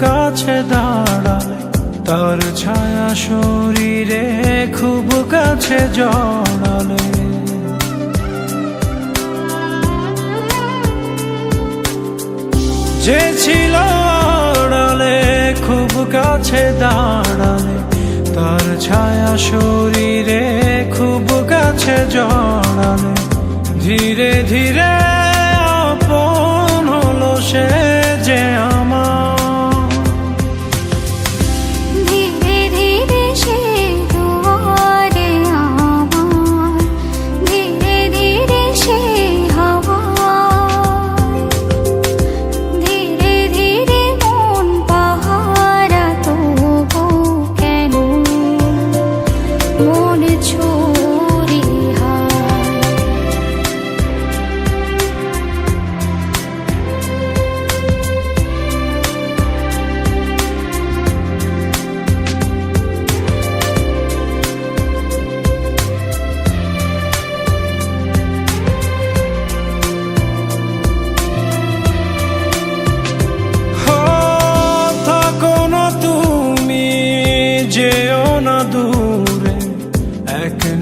কাছে দাঁড়ালে তার ছায়া শরীরে খুব কাছে জড়ালে। যে ছিল আড়ালে খুব কাছে দাঁড়ালে, তার ছায়া শরীরে খুব কাছে জড়ালে। ধীরে ধীরে more.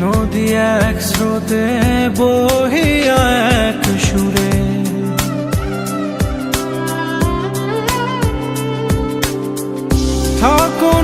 নদী এক স্রোতে বহিয়া এক সুরে। থাকো